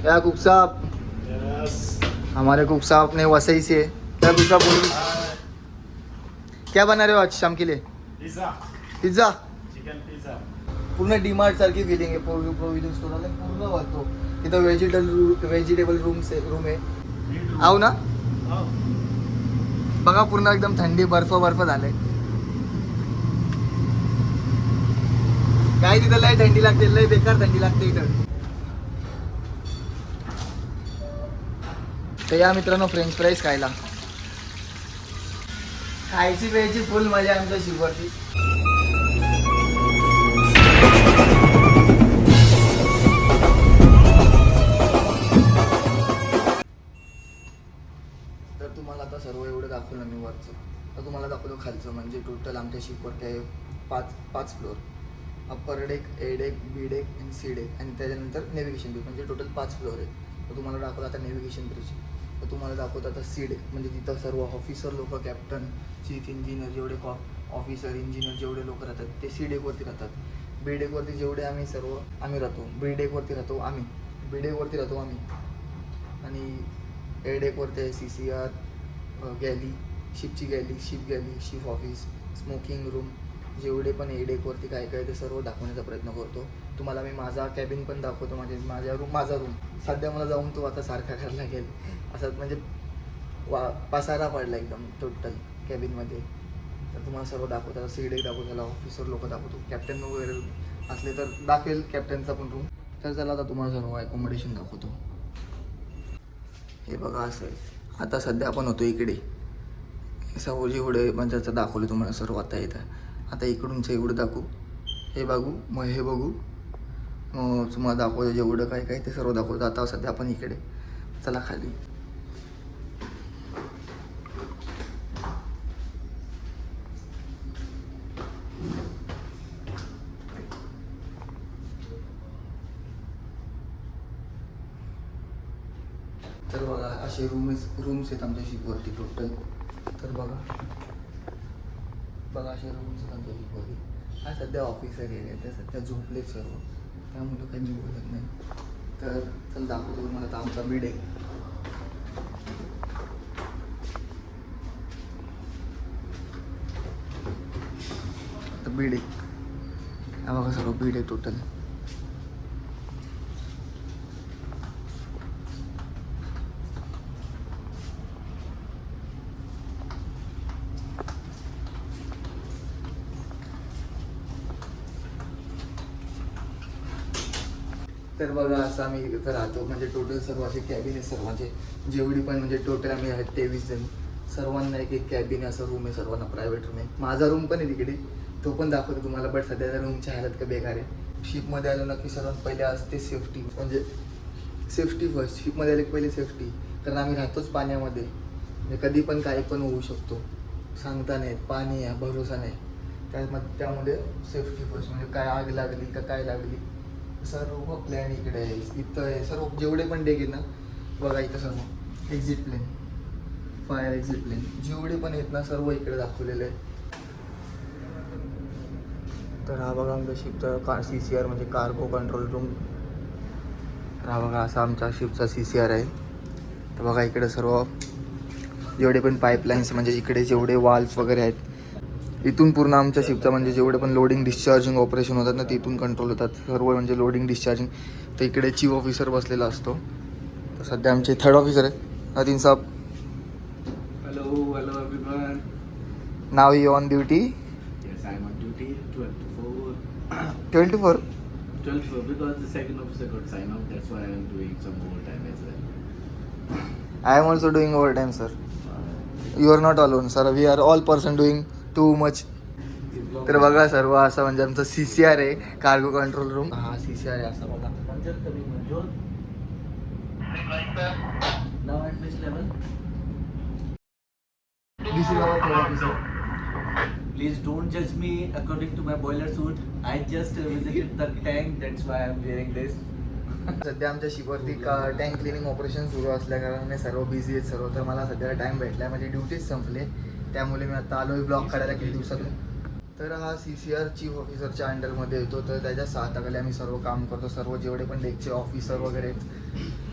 क्या कुक साहब। हमारे कुक साहब ने वसई से क्या कुक साहब बोलो क्या बना रहे हो आज शाम के लिए? पिझ्झा पिझ्झा चिकन पिझ्झा पूर्ण डीमार्ट सारखी फिलिंग आहे प्रोव्हिजन स्टोरला पूर्ण भरतो तिथं व्हेजिटेबल व्हेजिटेबल रूम रूम आहे आहो ना। बघा पूर्ण एकदम थंडी बर्फ बर्फ झालंय. काय तिथं लय थंडी लागते लय बेकार थंडी लागते इथं. तर या मित्रांनो फ्रेंच फ्राईज खायला. खायची प्यायची फुल मजा आमच्या शिववरती तर तुम्हाला आता सर्व एवढं दाखवलं मी वरचं. तर तुम्हाला दाखवलं खालचं म्हणजे टोटल आमच्या शिपवरती आहे पाच पाच floor upper deck A deck B deck आणि सी डेक आणि त्याच्यानंतर नेव्हिगेशन ब्रिज म्हणजे टोटल पाच फ्लोअर आहे तर तुम्हाला दाखवलं आता नेव्हिगेशन ब्रिज तर तुम्हाला दाखवतं आता सी म्हणजे तिथं सर्व ऑफिसर लोक कॅप्टन चीफ इंजिनियर जेवढे कॉ ऑफिसर इंजिनियर जेवढे लोक राहतात ते सी डेकवरती राहतात. बी डेकवरती जेवढे आम्ही सर्व आम्ही राहतो. बी डेकवरती राहतो आम्ही. बी डेकवरती राहतो आम्ही. आणि ए डेकवरती आहे C C R galley शिपची galley ship galley ship office smoking room जेवढे पण ए डेकवरती काय काय ते सर्व दाखवण्याचा प्रयत्न करतो. तुम्हाला मी माझा कॅबिन पण दाखवतो म्हणजे माझ्या रूम माझा रूम सध्या मला जाऊन तो आता सारखा करायला लागेल. असं म्हणजे वा पसारा पडला एकदम टोटल कॅबिनमध्ये तर तुम्हाला सर्व दाखवतो. आता सी डेक दाखवतो त्याला ऑफिसर लोक दाखवतो. कॅप्टन वगैरे असले तर दाखवेल कॅप्टनचा पण रूम तर चला आता तुम्हाला सर्व अकोमोडेशन दाखवतो. हे बघा असं आहे. आता सध्या आपण होतो इकडे. सर्व जेवढे म्हणजे दाखवलं तुम्हाला सर्व आता येतं आता इकडूनचं एवढं दाखवू. हे बघू मग हे बघू. मग तुम्हाला दाखवतो जेवढं काय काय ते सर्व दाखवतो. आता सध्या आपण इकडे. चला खाली. तर बघा असे रूम्स रूम्स आहेत आमच्या शिपवरती टोटल तर बघा. बघा असे रूमचं सांगतो आमच्या हा सध्या ऑफिसर एरिया आहे त्या सध्या झोपले सर्व. त्यामुळं काही मी बोलत नाही. तर चल दाखवतो तुम्हाला आता आमचा बीड आहे. तर बीड आहे. हा बघा सर्व बीड आहे टोटल तर बघा असं आम्ही इथं राहतो. म्हणजे टोटल सर्व असे कॅबिन आहे सर्वांचे. जेवढी पण म्हणजे टोटल आम्ही आहेत तेवीस जण. सर्वांना एक एक कॅबिन असं रूम आहे सर्वांना प्रायव्हेट रूम आहे. माझा रूम पण आहे तिकडे. तो पण दाखवतो तुम्हाला बट सध्या त्या रूमची हालत का बेकार आहे. शिपमध्ये आलो ना की सर्वात पहिले असते सेफ्टी म्हणजे सेफ्टी फर्स्ट शिपमध्ये आले पहिले सेफ्टी कारण आम्ही राहतोच पाण्यामध्ये. म्हणजे कधी पण काही पण होऊ शकतो. सांगता नाही पाणी आहे भरोसा नाही. त्यामध्ये त्यामध्ये सेफ्टी फर्स्ट म्हणजे काय आग लागली का काय लागली? सर्व प्लॅन इकडे आहे इथं आहे सर्व जेवढे पण डेक आहेत ना बघा इथं सर्व. Exit plan fire exit plan जेवढे पण आहेत ना सर्व इकडे दाखवलेले आहेत. तर हा बघा आमच्या शिपचा कार सी सी आर म्हणजे कार्गो कंट्रोल रूम तर हा बघा असा आमच्या शिपचा सी सी आर आहे. तर बघा इकडे सर्व जेवढे पण पाईपलाईन्स म्हणजे इकडे जेवढे वाल्स वगैरे आहेत इथून पूर्ण आमच्या शिपचा म्हणजे जेवढे पण लोडिंग डिस्चार्जिंग ऑपरेशन होतात ना तिथून कंट्रोल होतात सर्व म्हणजे लोडिंग डिस्चार्जिंग तर इकडे चीफ ऑफिसर बसलेला असतो तर सध्या आमचे थर्ड ऑफिसर आहेत नदीन साहेब hello everyone. Now you on duty Yes, I'm on duty. 12 to 4. Twenty four 12 to 4 because the second officer got sign off. That's why I'm doing some overtime as well. I am also doing overtime sir you are not alone sir we are all person doing too much तर बघा सर्व असं म्हणजे आमचं C C R आहे cargo control room हा C C R आहे असं बघा? दिस Please don't judge me according to my boiler suit. I just uh, visited the tank. That's why I'm wearing this. सध्या आमच्या शिपवरती टँक क्लिनिंग ऑपरेशन सुरू असल्या कारणाने सर्व बिझी आहेत सर्व तर मला सध्याला टाइम भेटला माझी ड्युटीज संपले त्यामुळे मी आता आलोय ब्लॉक काढायला किती दिवसातून. तर हा सी सी आर चीफ ऑफिसरच्या अंडरमध्ये येतो. तर त्याच्या साताखाली आम्ही सर्व काम करतो. सर्व जेवढे पण डेकचे ऑफिसर वगैरे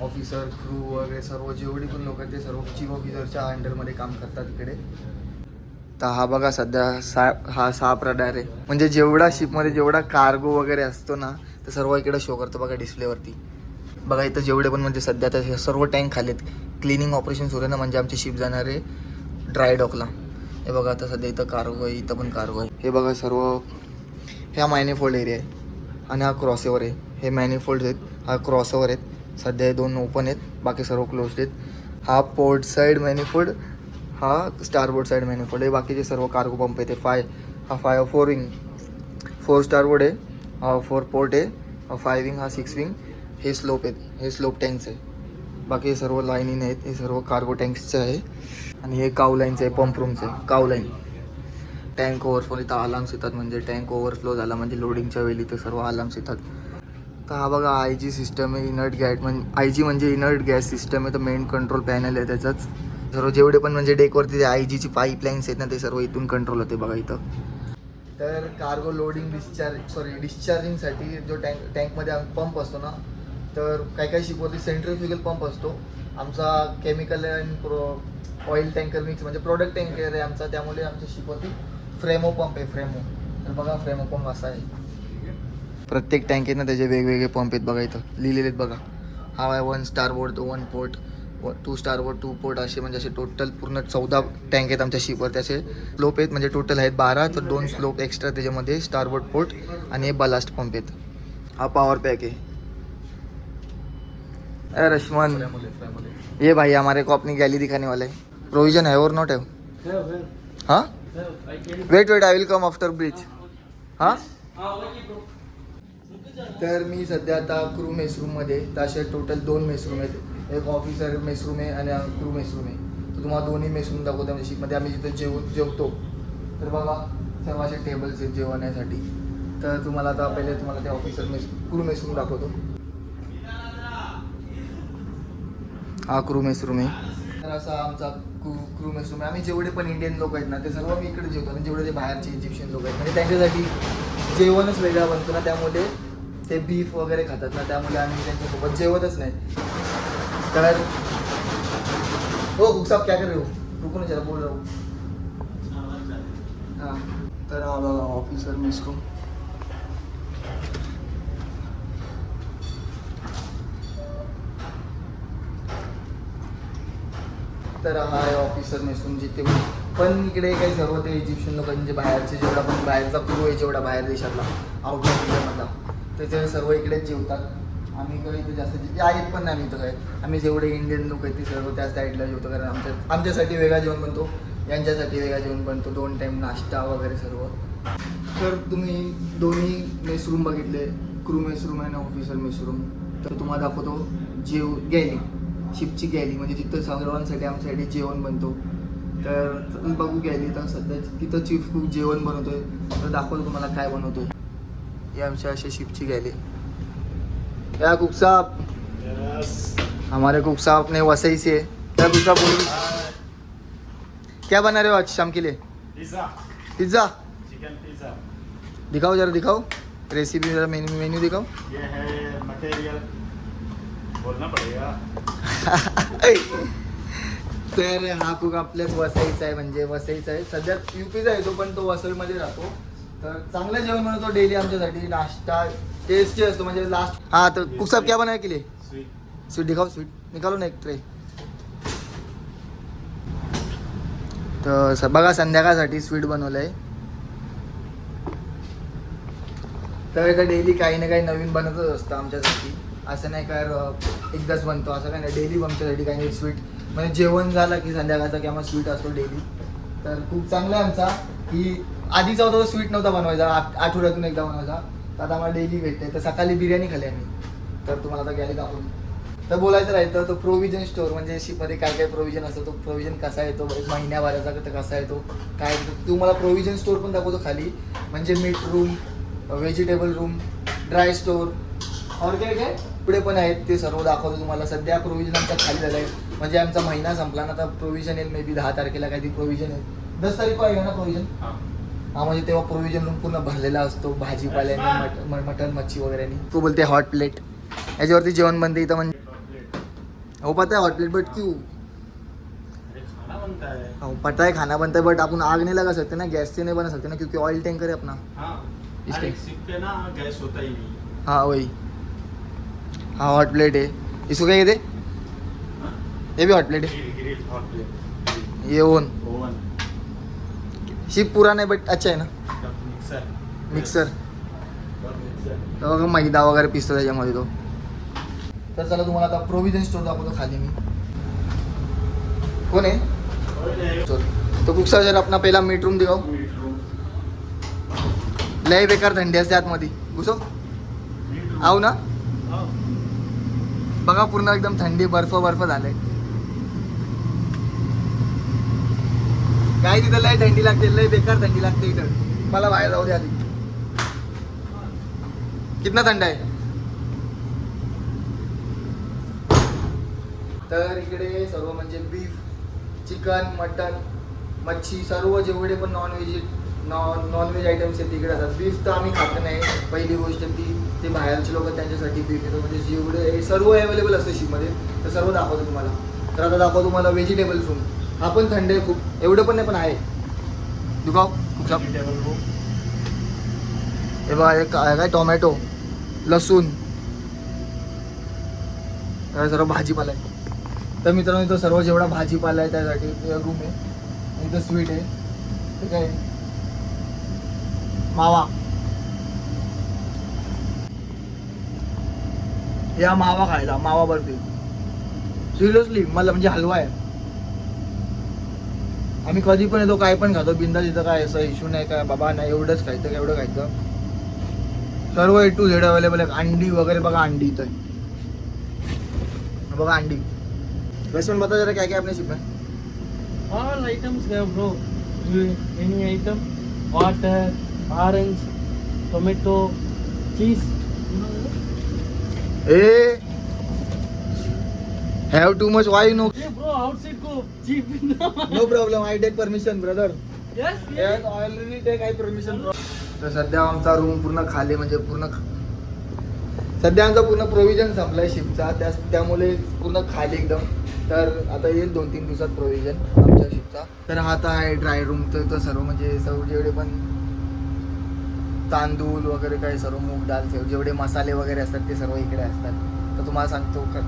ऑफिसर क्रू वगैरे सर्व जेवढी पण लोक आहेत ते सर्व चीफ ऑफिसरच्या अंडरमध्ये काम करतात इकडे. तर हा बघा सध्या सा हा सहा प्रडार आहे. म्हणजे जेवढा शिपमध्ये जेवढा कार्गो वगैरे असतो ना तर सर्व इकडे शो करतो बघा डिस्प्लेवरती बघा इथं जेवढे पण म्हणजे सध्या तर सर्व टँक खालीत क्लिनिंग ऑपरेशन सुरू आहे ना म्हणजे आमची शिप जाणार आहे ड्राय डॉकला हे बघा आता सध्या इथं कार्गो आहे इथं पण कार्गो आहे. हे बघा सर्व ह्या मॅनिफोल्ड एरिया आहे आणि हा क्रॉसओवर आहे. हे मॅनिफोल्ड आहेत हा क्रॉसओवर आहेत. सध्या हे दोन ओपन आहेत बाकी सर्व क्लोज्ड आहेत. हा पोर्ट साईड मॅनिफोल्ड हा स्टारबोर्ड साईड मॅनिफोल्ड आहे. बाकीचे सर्व कार्गो पंप आहेत. फाय हा five four wing four starboard आहे हा फोर पोर्ट आहे हा फाय विंग हा सिक्स विंग हे स्लोप आहेत हे स्लोप टँक्स आहे. बाकी सर्व लाईनिंग आहेत हे सर्व कार्गो टँक्सचं आहे. आणि हे काव लाईनचं आहे पंप रूमचं आहे काव लाईन टँक ओव्हरफ्लो इथं अलार्म्स येतात म्हणजे टँक ओव्हरफ्लो झाला म्हणजे लोडिंगच्या वेळी ते सर्व अलार्म्स येतात. तर हा बघा आय जी सिस्टम आहे इनर्ट गॅट म्हणजे आय जी म्हणजे इनर्ट गॅस सिस्टम आहे तर मेन कंट्रोल पॅनल आहे त्याचाच. सर्व जेवढे पण म्हणजे डेकवरती ते आय जीची पाईपलाईन्स आहेत ना ते सर्व इथून कंट्रोल होते बघा इथं. तर कार्गो लोडिंग डिस्चार्ज सॉरी डिस्चार्जिंगसाठी जो टँक टँकमध्ये आम्ही पंप असतो ना तर काही काही शिपवरती सेंट्रिफ्युगल पंप असतो. आमचा chemical and pro oil tanker mix म्हणजे प्रोडक्ट टँकर आहे आमचा त्यामुळे आमच्या शिपवरती फ्रेमो पंप आहे फ्रेमो तर बघा फ्रेमो पंप असा आहे. प्रत्येक टँकेत ना त्याचे वेगवेगळे पंप आहेत बघा इथं. लिहिलेले आहेत बघा. हा आहे वन स्टार बोर्ड तो one port two starboard two port असे म्हणजे असे टोटल पूर्ण चौदा टँक आहेत आमच्या शिपवर त्याचे स्लोप आहेत म्हणजे टोटल आहेत बारा तर दोन स्लोप एक्स्ट्रा त्याच्यामध्ये स्टार बोर्ड पोर्ट आणि हे बलास्ट पंप आहेत. हा पॉवर पॅक आहे. अरे रश्मन. ये भाई हमारे को अपनी गैली दिखाने वाला है. प्रोविजन हॅव और नॉट हॅव हां? Wait wait I will come after bridge हां? तर मी सध्या आता क्रू मेसरूममध्ये तर असे टोटल दोन मेसरूम आहेत. एक ऑफिसर मेसरूम आहे आणि क्रू मेसरूम आहे. तर तुम्हाला दोन्ही मेसरूम दाखवतो म्हणजे शिपमध्ये आम्ही जिथं जेव जेवतो. तर बघा सर्व असे टेबल्स आहेत जेवण्यासाठी. तर तुम्हाला आता पहिले तुम्हाला ते ऑफिसर मेस क्रू मेसरूम दाखवतो. हा क्रू मेसरूम आहे. तर असा आमचा क्रू क्रू मेसरूम आम्ही जेवढे पण इंडियन लोक आहेत ना ते सर्व आम्ही इकडे जेवतो. आणि जेवढे जे बाहेरचे इजिप्शियन लोक आहेत. म्हणजे त्यांच्यासाठी जेवणच वेगळा बनतो ना त्यामुळे ते बीफ वगैरे खातात ना त्यामुळे आम्ही त्यांच्यासोबत जेवतच नाही. तर हो साहब क्या कर रहे हो? रुको ना जरा बोल रहा हूँ. हां. तर ऑफिसर तर हा आहे ऑफिसर नेसून जिथे पण इकडे काही सर्व ते इजिप्शियन लोकांचे म्हणजे बाहेरचे जेवढा पण बाहेरचा क्रू आहे जेवढा बाहेर देशातला आउट ऑफ इंडियामधला तर ते सर्व इकडेच जेवतात. आम्ही काही इथे जास्त जिथे आहेत पण नाही आम्ही इथं काय आम्ही जेवढे इंडियन लोक आहेत ते सर्व त्या साईडला जेवतो. कारण आमच्या आमच्यासाठी वेगळा जेवण बनतो यांच्यासाठी वेगळा जेवण बनतो. दोन टाईम नाश्ता वगैरे सर्व. तर तुम्ही दोन्ही मेसरूम बघितले. क्रू मेसरूम आणि ऑफिसर मेसरूम तर तुम्हाला दाखवतो. जेव गेली शिपची गॅली म्हणजे तिथं सर्वांसाठी आमच्यासाठी जेवण बनतो. तर तुम्ही बघू गॅली तर सध्या तिथं चीफ खूप जेवण बनवतोय. तर दाखवतो तुम्हाला काय बनवतोय. ही आमच्या अशी शिपची गॅली. क्या कुक साहब हमारे कुक साहब ने वसई से. क्या कुक साहब बोलो. क्या बना रहे हो आज शाम के लिए? पिज्जा पिज्ज़ा चिकन पिज्जा दिखाओ जरा दिखाओ. रेसिपी जरा मेन्यू मेन्यू दिखाओ. ये है मटेरियल बोलना पड़ेगा तर हा कुक आपल्याच वसईचा आहे म्हणजे वसईचा आहे. सध्या युपीचा येतो पण तो वसईमध्ये राहतो. तर चांगलं जेवण बनवतो डेली आमच्यासाठी नाश्ता टेस्टी असतो म्हणजे लास्ट हा तर कुक साहब क्या बनाया के लिए स्वीट स्वीट दिखाओ स्वीट निकालो ना एक ट्रे तर स- बघा संध्याकाळसाठी स्वीट बनवलं आहे तर डेली काही ना काही नवीन बनतच असतं आमच्यासाठी. असं नाही काय एकदाच बनतो असं काय नाही. डेली आमच्यासाठी काही नाही स्वीट म्हणजे जेवण झालं की संध्याकाळचा की आम्हाला स्वीट असतो डेली तर खूप चांगला आहे आमचा की आधीचा होता तो स्वीट नव्हता बनवायचा आठ- आठवड्यातून एकदा बनवायचा. तर आता आम्हाला डेली भेटते तर सकाळी बिर्याणी खाली आम्ही. तर तुम्हाला आता गॅली दाखवून तर बोलायचं राहील तर प्रोव्हिजन स्टोअर म्हणजे शिपमध्ये काय काय प्रोव्हिजन असतं तो प्रोव्हिजन कसा येतो म्हणजे महिन्याभराचा तर कसा येतो काय तू मला प्रोव्हिजन स्टोअर पण दाखवतो खाली. म्हणजे meat room vegetable room dry store और काय काय? पुढे पण आहेत ते सर्व दाखवतो तुम्हाला. सध्या प्रोव्हिजन आमचा खाली झाला आहे. म्हणजे आमचा महिना संपला ना आता प्रोव्हिजन येईल मे बी दहा तारखेला काहीतरी प्रोव्हिजन आहे दस तारीख आएगा ना प्रोव्हिजन हाँ. म्हणजे तेव्हा प्रोव्हिजन रूम पूर्ण भरलेला असतो भाजीपाल्याने मट- म- मटण मच्छी वगैरे तू बोलते हॉट प्लेट याच्यावरती जेवण बनते इथं म्हणजे हो पता है हॉट प्लेट बट क्यू? है पता है खाना बनता है बट अपन आग नहीं लगा सकते ना गैस से नहीं बना सकते ना क्योंकि ऑयल टैंकर है अपना हाँ. इसके- अरे सिप पे ना गैस होता ही नहीं. है हाँ वही हाँ हॉट प्लेट है इसको क्या कहते हाँ? ये भी हॉट प्लेट है प्लेट ये ओन ओवन शिप पुराना है बट अच्छा है ना? मिक्सर बघा मैदा वगैरे पिसतो त्याच्यामध्ये तो. तर चला तुम्हाला आता प्रोव्हिजन स्टोर दाखवतो खाली मी. कोण आहे? स्टोर तो कुकसा जर अपना पहिला मीट रूम दिखाओ. लय बेकार थंडी असते आतमध्ये. घुसो. आऊ ना? बघा पूर्ण एकदम थंडी बर्फ बर्फ झालंय. काय तिथं लय थंडी लागते लय बेकार थंडी लागते इथं. मला बाहेर जाऊ दे आधी. कितना थंड आहे? तर इकडे सर्व म्हणजे बीफ चिकन मटन मच्छी सर्व जेवढे पण नॉनव्हेज नॉन नॉनव्हेज आयटम्स आहेत तिकडे असतात. बीफ तर आम्ही खात नाही. पहिली गोष्ट ती ते बाहेरचे लोक त्यांच्यासाठी बीफ येतो म्हणजे जेवढे हे सर्व अवेलेबल असतं शिपमध्ये तर सर्व दाखवतो तुम्हाला. तर आता दाखवतो तुम्हाला व्हेजिटेबल्स रूम हा पण थंड आहे खूप. एवढं पण नाही पण आहे. दुखाव? खूप हे बघा एक आहे काय टोमॅटो लसूण. सर्व भाजीपाला आहे. तर मित्रांनो इथं सर्व जेवढा भाजीपाला आहे त्यासाठी रूम आहे. इथं स्वीट आहे. काय? आहे? मावा. या मावा खायला मावा बर्फी. सिरियसली मला म्हणजे हलवा आहे. आम्ही कधी पण येतो काय पण खातो बिंदा तिथं काय असं इश्यू नाही काय बाबा नाही एवढंच खायचं का एवढं खायचं. सर्व ए टू झेड अवेलेबल आहे अंडी वगैरे बघा अंडी इथं. बघा अंडी. रेस्टोरेंट बता जरा काय काय आपल्या शिप में items items bro any item any item, tomato cheese. A have too much why no. No problem I take permission brother. Already take I permission तर सध्या आमचा रूम पूर्ण खाली म्हणजे पूर्ण सध्या आमचा पूर्ण प्रोव्हिजन संपलाय शिपचा त्या त्यामुळे पूर्ण खाली एकदम तर आता येईल दोन तीन दिवसात प्रोव्हिजन आमच्या शिपचा तर हा आता आहे ड्राय रूम तर तो सर्व म्हणजे सर्व जेवढे पण तांदूळ वगैरे काय सर्व मूग डाल सर्व जेवढे मसाले वगैरे असतात ते सर्व इकडे असतात. तर तुम्हाला सांगतो का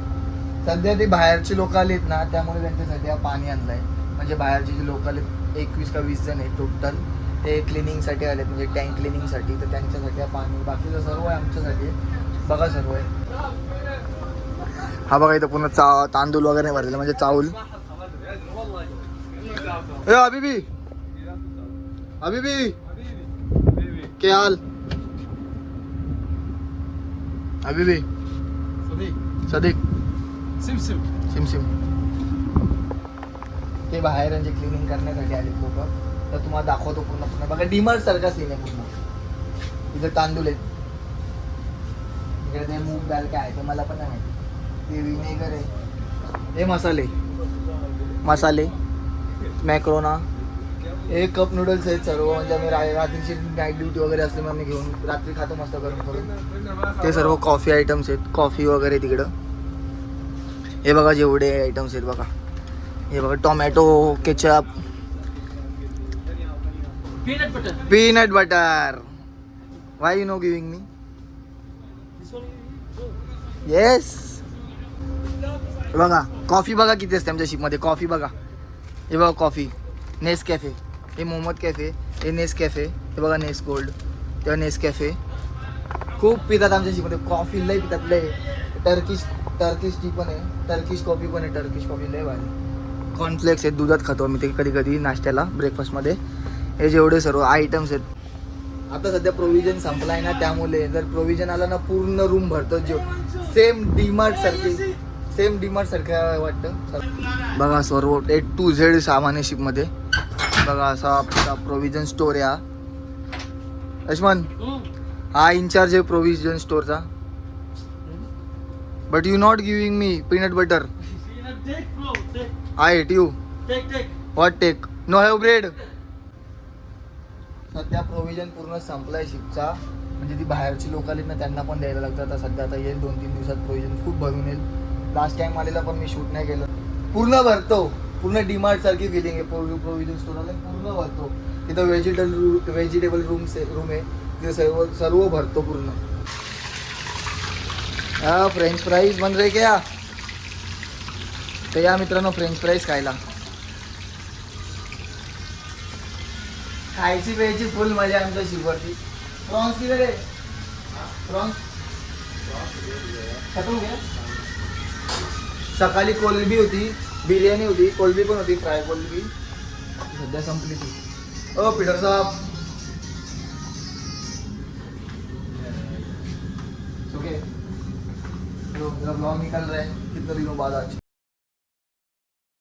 सध्या ते बाहेरची लोक आलीत ना त्यामुळे त्यांच्यासाठी हा पाणी आणलं आहे म्हणजे बाहेरची जी लोक आलेत एकवीस का वीस जण आहेत टोटल ते क्लिनिंगसाठी आलेत म्हणजे टँक क्लिनिंगसाठी तर त्यांच्यासाठी हा पाणी बाकीचं सर्व आहे आमच्यासाठी बघा सर्व आहे. हा बघा इथं पूर्ण चा तांदूळ वगैरे भरलेला म्हणजे चावल ए अभी हाल? अभी भी सदिक। Sim, sim. सिम। सिम ते बाहेर म्हणजे क्लिनिंग करण्यासाठी आले लोक. तर तुम्हाला दाखवतो पूर्ण पूर्ण. बघा डिमर सारखा सीन आहे पूर्ण. इथं तांदूळ आहेत. इकडे ते मूग डाल काय आहे ते मला पण नाही माहिती. ते विनेगर आहे. हे मसाले. मसाले. मॅक्रोना. हे कप नूडल्स आहेत सर्व. म्हणजे आम्ही रात्रीची नाईट ड्युटी वगैरे असले मग आम्ही घेऊन रात्री खातो मस्त करून करून. ते सर्व कॉफी आयटम्स आहेत. कॉफी वगैरे तिकडं. हे बघा जेवढे आयटम्स आहेत बघा. हे बघा tomato ketchup. Peanut butter why you no giving me. Yes बघा कॉफी बघा किती असते आमच्या शिपमध्ये कॉफी बघा. हे बघा कॉफी नेस कॅफे हे मोहम्मद कॅफे हे नेस कॅफे हे बघा नेस गोल्ड तेव्हा नेस कॅफे. खूप पितात आमच्या शिपमध्ये कॉफी लय पितात लय. टर्किश टर्किश टी पण आहे टर्किश कॉफी पण आहे टर्किश कॉफी लय भारी. कॉर्नफ्लेक्स आहेत दुधात खातो आम्ही ते कधी कधी नाश्त्याला ब्रेकफास्टमध्ये हे जेवढे सर्व आयटम्स आहेत. आता सध्या प्रोव्हिजन संपलाय ना त्यामुळे जर प्रोव्हिजन आला ना पूर्ण रूम भरतो जेव सेम डीमार्ट सारखी सेम डीमार्ट सारखं वाटतं. बघा सर्व ए टू झेड सामान आहे शिपमध्ये बघा असा आपला प्रोव्हिजन स्टोर या हा. यशमान हा इन्चार्ज आहे provision स्टोरचा but you not giving me peanut butter I you what take no have bread सध्या प्रोव्हिजन पूर्ण संपलाय शिपचा म्हणजे ती बाहेरची लोक आली ना त्यांना पण द्यायला लागतं आता सध्या आता येईल दोन तीन दिवसात प्रोव्हिजन खूप भरून येईल. लास्ट टाइम आलेला पण मी शूट नाही केलं. पूर्ण भरतो. पूर्ण डीमार्ट सारखी फिलिंग आहे. प्रोव्हिजन स्टोरला पूर्ण भरतो. तिथं व्हेजिटेबल व्हेजिटेबल रूम रूम आहे. तिथे सर्व सर्व भरतो पूर्ण. हा फ्रेंच फ्राईज बन रे क्या? तर या मित्रांनो फ्रेंच फ्राईज खायला. खायची प्यायची फुल मजा आहे आमच्या शिवरची प्रॉन्स किती रे? प्रॉन्स? खतम घ्या सकाळी कोलबी होती. बिर्याणी होती, कोलबी पण होती, फ्राय कोलबी. सध्या संपली ती. ओ पीटर साहब. ओके ब्लॉग निकल रहे, कितने दिनों बाद आज